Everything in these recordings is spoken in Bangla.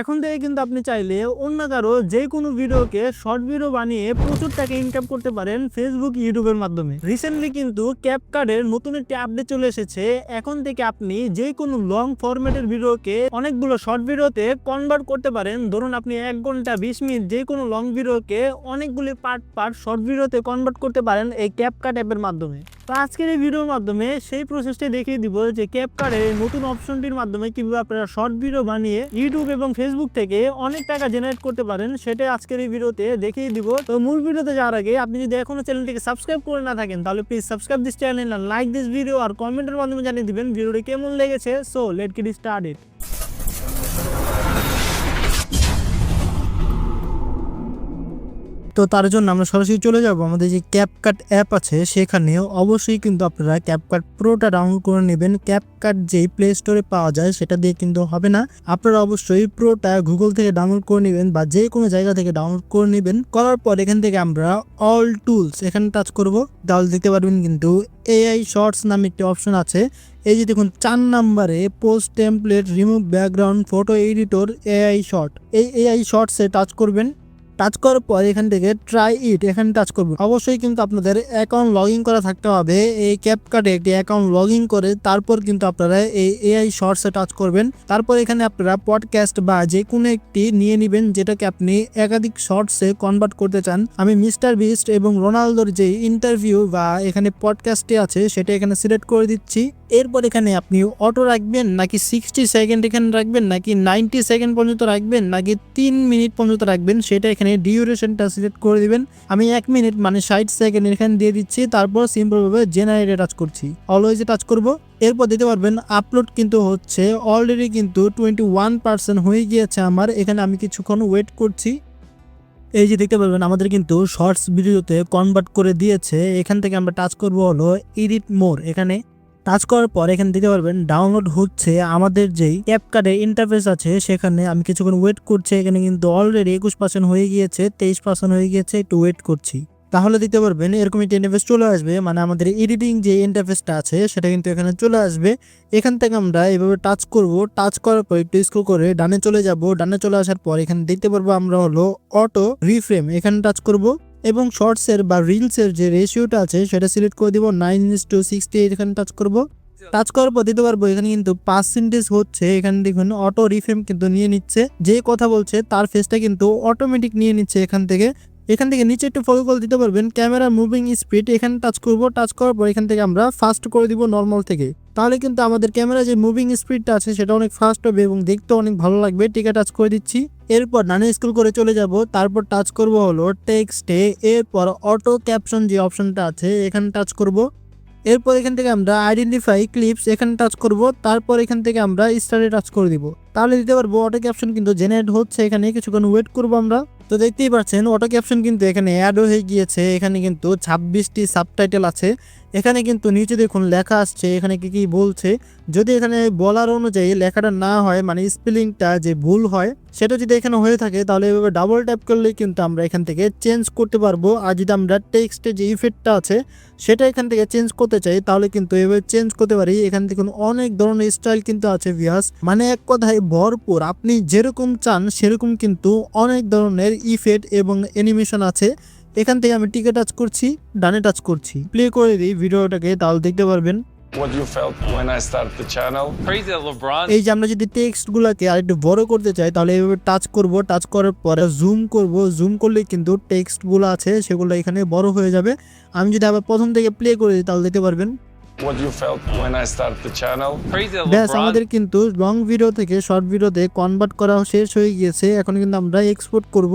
এখন থেকে কিন্তু আপনি চাইলে অন্য কারও যে কোনো ভিডিওকে শর্ট ভিডিও বানিয়ে প্রচুর টাকা ইনকাম করতে পারেন ফেসবুক ইউটিউবের মাধ্যমে। রিসেন্টলি কিন্তু ক্যাপকার্ডের নতুন একটি আপডেট চলে এসেছে। এখন থেকে আপনি যে কোনো লং ফরম্যাটের ভিডিওকে অনেকগুলো শর্ট ভিডিওতে কনভার্ট করতে পারেন। ধরুন আপনি এক ঘণ্টা, বিশ মিনিট যে কোনো লং ভিডিওকে অনেকগুলি পার্ট পার্ট শর্ট ভিডিওতে কনভার্ট করতে পারেন এই ক্যাপকার্ড অ্যাপের মাধ্যমে। তো আজকের এই ভিডিওর মাধ্যমে সেই প্রসেসটা দেখিয়ে দিব যে ক্যাপকার্ডের এই নতুন অপশনটির মাধ্যমে কীভাবে আপনারা শর্ট ভিডিও বানিয়ে ইউটিউব এবং ফেসবুক থেকে অনেক টাকা জেনারেট করতে পারেন, সেটাই আজকের এই ভিডিওতে দেখিয়ে দিব। তো মূল ভিডিওতে যাওয়ার আগে আপনি যদি এখনও চ্যানেলটিকে সাবস্ক্রাইব করে না থাকেন, তাহলে please subscribe this channel like this video আর কমেন্টের মাধ্যমে জানিয়ে দিবেন ভিডিওটি কেমন লেগেছে। সো লেট গেট স্টার্টেড তো তার জন্য আমরা সরাসরি চলে যাব। আমাদের যে ক্যাপকাট অ্যাপ আছে সেখানেও অবশ্যই কিন্তু আপনারা ক্যাপকাট প্রোটা ডাউনলোড করে নেবেন। ক্যাপকাট যেই প্লে স্টোরে পাওয়া যায়, সেটা দিয়ে কিন্তু হবে না। আপনারা অবশ্যই প্রোটা গুগল থেকে ডাউনলোড করে নেবেন বা যে কোনো জায়গা থেকে ডাউনলোড করে নেবেন। করার পর এখান থেকে আমরা অল টুলস এখানে টাচ করব। তাহলে দেখতে পারবেন কিন্তু এআই শর্টস নামে একটি অপশন আছে। এই যে দেখুন, চার নাম্বারে post template remove background photo editor AI short এই এআই শর্টসে টাচ করবেন। টাচ করার পর এখান থেকে ট্রাই ইট এখানে টাচ করবেন। অবশ্যই কিন্তু আপনাদের অ্যাকাউন্ট লগ ইন করা থাকতে হবে। এই ক্যাপকার্ডে একটি অ্যাকাউন্ট লগ ইন করে তারপর কিন্তু আপনারা এই এআই শর্টসে টাচ করবেন। তারপর এখানে আপনারা পডকাস্ট বা যে কোনো একটি নিয়ে নেবেন, যেটাকে আপনি একাধিক শর্টসে কনভার্ট করতে চান। আমি মিস্টার বিস্ট এবং রোনালদোর যে ইন্টারভিউ বা এখানে পডকাস্টে আছে, সেটা এখানে সিলেক্ট করে দিচ্ছি। এরপর এখানে আপনি অটো রাখবেন, নাকি সিক্সটি সেকেন্ড এখানে রাখবেন, নাকি নাইনটি সেকেন্ড পর্যন্ত রাখবেন, নাকি তিন মিনিট পর্যন্ত রাখবেন, সেটা এখানে ডিউরেশনটা সিলেক্ট করে দিবেন। আমি এক মিনিট মানে ষাট সেকেন্ড এখানে দিয়ে দিচ্ছি, তারপর সিম্পলভাবে জেনারেটে টাচ করছি। অলওয়েজে টাচ করব। এরপর দিতে পারবেন আপলোড কিন্তু হচ্ছে অলরেডি কিন্তু টোয়েন্টি ওয়ান পার্সেন্ট হয়ে গিয়েছে আমার। এখানে আমি কিছুক্ষণ ওয়েট করছি। এই যে দেখতে পারবেন, আমাদের কিন্তু শর্টস ভিডিওতে কনভার্ট করে দিয়েছে। এখান থেকে আমরা টাচ করব হলো এডিট মোর এখানে টাচ করার পর এখানে দিতে পারবেন ডাউনলোড হচ্ছে আমাদের যেই অ্যাপ ক্যাপকার্ডের ইন্টারফেস আছে, সেখানে আমি কিছুক্ষণ ওয়েট করছি, এখানে কিন্তু অলরেডি একুশ পার্সেন্ট হয়ে গিয়েছে, তেইশ পার্সেন্ট হয়ে গিয়েছে, একটু ওয়েট করছি। তাহলে দিতে পারবেন, এরকম একটি ইন্টারফেস চলে আসবে মানে আমাদের এডিটিং যে ইন্টারফেসটা আছে, সেটা কিন্তু এখানে চলে আসবে। এখান থেকে আমরা এভাবে টাচ করব টাচ করার পর একটু স্ক্রল করে ডানে চলে যাব, ডানে চলে আসার পর এখানে দেখতে পারব আমরা হলো অটো রিফ্রেম এখানে টাচ করব। এবং শর্টসের বা রিলসের যে রেশিওটা আছে, সেটা সিলেক্ট করে দিব নাইন ইন্স টু সিক্সটি এখানে টাচ করব। টাচ করার পর দিতে পারব, এখানে কিন্তু পার্সেন্টেজ হচ্ছে, এখানে দেখুন অটো রিফ্রেম কিন্তু নিয়ে নিচ্ছে। যে কথা বলছে, তার ফেসটা কিন্তু অটোমেটিক নিয়ে নিচ্ছে এখান থেকে। এখান থেকে নিচে একটু ফলো করে দিতে পারবেন। ক্যামেরা মুভিং স্পিড এখানে টাচ করব টাচ করার পর এখান থেকে আমরা ফাস্ট করে দিব নর্মাল থেকে। তাহলে কিন্তু আমাদের ক্যামেরা যে মুভিং স্পিডটা আছে, সেটা অনেক ফাস্ট হবে এবং দেখতে অনেক ভালো লাগবে। টিকা টাচ করে দিচ্ছি। এরপর ডানে স্কুল করে চলে যাব। তারপর টাচ করব হলো টেক্সটে এরপর অটো ক্যাপশন যে অপশনটা আছে, এখানে টাচ করব। এরপর এখান থেকে আমরা আইডেন্টিফাই ক্লিপস এখানে টাচ করব। তারপর এখান থেকে আমরা স্টারে টাচ করে দিব। তাহলে দিতে পারব অটো ক্যাপশন কিন্তু জেনারেট হচ্ছে এখানে। কিছুক্ষণ ওয়েট করব আমরা। তো দেখতেই পাচ্ছেন অটো ক্যাপশন কিন্তু এখানে অ্যাড হয়ে গিয়েছে। এখানে কিন্তু ছাব্বিশটি সাবটাইটেল আছে। এখানে কিন্তু নিচে দেখুন লেখা আসছে, এখানে কি কি বলছে। যদি এখানে বলার অনুযায়ী লেখাটা না হয় মানে স্পেলিংটা যে ভুল হয়, সেটা যদি এখানে হয়ে থাকে, তাহলে এভাবে ডাবল ট্যাপ করলে কিন্তু আমরা এখান থেকে চেঞ্জ করতে পারব। আর যদি আমরা টেক্সটে যে ইফেক্টটা আছে, সেটা এখান থেকে চেঞ্জ করতে চাই, তাহলে কিন্তু এভাবে চেঞ্জ করতে পারি। এখান থেকে অনেক ধরনের স্টাইল কিন্তু আছে ভিয়াস মানে এক কথায় ভরপুর। আপনি যেরকম চান, সেরকম কিন্তু অনেক ধরনের ইফেক্ট এবং অ্যানিমেশন আছে এখান থেকে আমি টিকে টাচ করছি ডানে টাচ করছি। প্লে করে দিই ভিডিওটাকে তাহলে দেখতে পারবেন। What you felt when I started the channel. Crazy that LeBron. এই যে আমরা যদি টেক্সট গুলাকে আরেকটু বড় করতে চাই তাহলে এভাবে টাচ করব টাচ করার পরে জুম করব। জুম করলে কিন্তু টেক্সটগুলো আছে সেগুলো এখানে বড় হয়ে যাবে। আমি যদি আবার প্রথম থেকে প্লে করে দিই তাহলে দেখতে পারবেন। What you felt when I started the channel. ব্যাস আমাদের কিন্তু লং ভিডিও থেকে শর্ট ভিডিওতে কনভার্ট করা শেষ হয়ে গিয়েছে। এখন কিন্তু আমরা এক্সপোর্ট করব।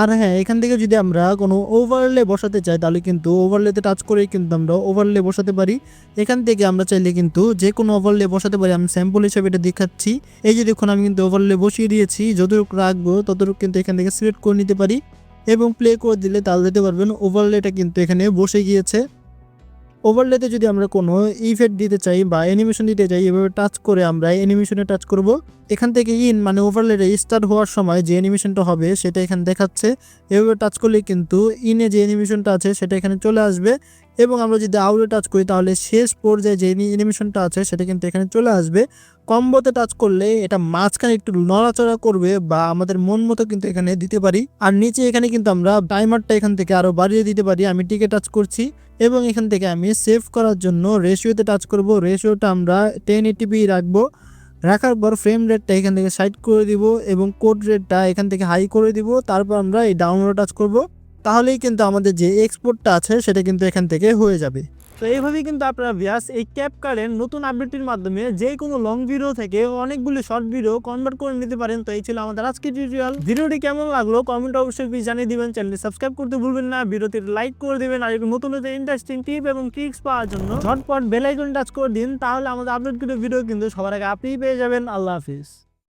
আর হ্যাঁ এখান থেকে যদি আমরা কোনো ওভারলে বসাতে চাই তাহলে কিন্তু ওভারলেতে টাচ করেই কিন্তু আমরা ওভারলে বসাতে পারি। এখান থেকে আমরা চাইলে কিন্তু যে কোনো ওভারলে বসাতে পারি। আমি স্যাম্পল হিসেবে এটা দেখাচ্ছি। এই যে দেখুন আমি কিন্তু ওভারলে বসিয়ে দিয়েছি। যতটুকু রাখব ততটুকু কিন্তু এখান থেকে সিলেক্ট করে নিতে পারি। এবং প্লে করে দিলে তাহলে দিতে পারবেন ওভারলেটা কিন্তু এখানে বসে গিয়েছে। ওভারলেতে যদি আমরা কোনো ইফেক্ট দিতে চাই বা অ্যানিমেশন দিতে চাই, এভাবে টাচ করে আমরা অ্যানিমেশনে টাচ করব। এখান থেকে ইন মানে ওভারলেটে স্টার্ট হওয়ার সময় যে অ্যানিমেশনটা হবে সেটা এখানে দেখাচ্ছে। এভাবে টাচ করলে কিন্তু ইনে যে অ্যানিমেশনটা আছে সেটা এখানে চলে আসবে। এবং আমরা যদি আউটে টাচ করি তাহলে শেষ পর্যায়ে যে অ্যানিমেশনটা আছে সেটা কিন্তু এখানে চলে আসবে। কম্বোতে টাচ করলে এটা মাঝখানে একটু নড়াচড়া করবে বা আমাদের মন মতো কিন্তু এখানে দিতে পারি। আর নিচে এখানে কিন্তু আমরা টাইমারটা এখান থেকে আরও বাড়িয়ে দিতে পারি। আমি টিকে টাচ করছি এবং এখান থেকে আমি সেভ করার জন্য রেশিওতে টাচ করব। রেশিওটা আমরা টেন এইটিপি রাখব। রাখার পর ফ্রেম রেটটা এখান থেকে সাইড করে দিব এবং কোড রেটটা এখান থেকে হাই করে দিব। তারপর আমরা এই ডাউনলোড টাচ করব। তাহলেই কিন্তু আমাদের যে এক্সপোর্টটা আছে, সেটা কিন্তু এখান থেকে হয়ে যাবে। তো এইভাবেই কিন্তু আপনারা ভিয়াস এই ক্যাপ কার্ডের নতুন আপডেটটির মাধ্যমে যে কোনো লং ভিডিও থেকে অনেকগুলি শর্ট ভিডিও কনভার্ট করে নিতে পারেন। তো এই ছিল আমাদের আজকের টিউটোরিয়াল ভিডিওটি কেমন লাগল কমেন্ট অবশ্যই প্লিজ জানিয়ে দিবেন। চ্যানেলটি সাবস্ক্রাইব করতে ভুলবেন না। ভিডিওটি লাইক করে দিবেন আর নতুন নতুন ইন্টারেস্টিং টিপ এবং ট্রিক্স পাওয়ার জন্য ঝটপট বেল আইকন টাচ করে দিন। তাহলে আমাদের আপলোড ভিডিও কিন্তু সবার আগে আপনিই পেয়ে যাবেন। আল্লাহ হাফিজ।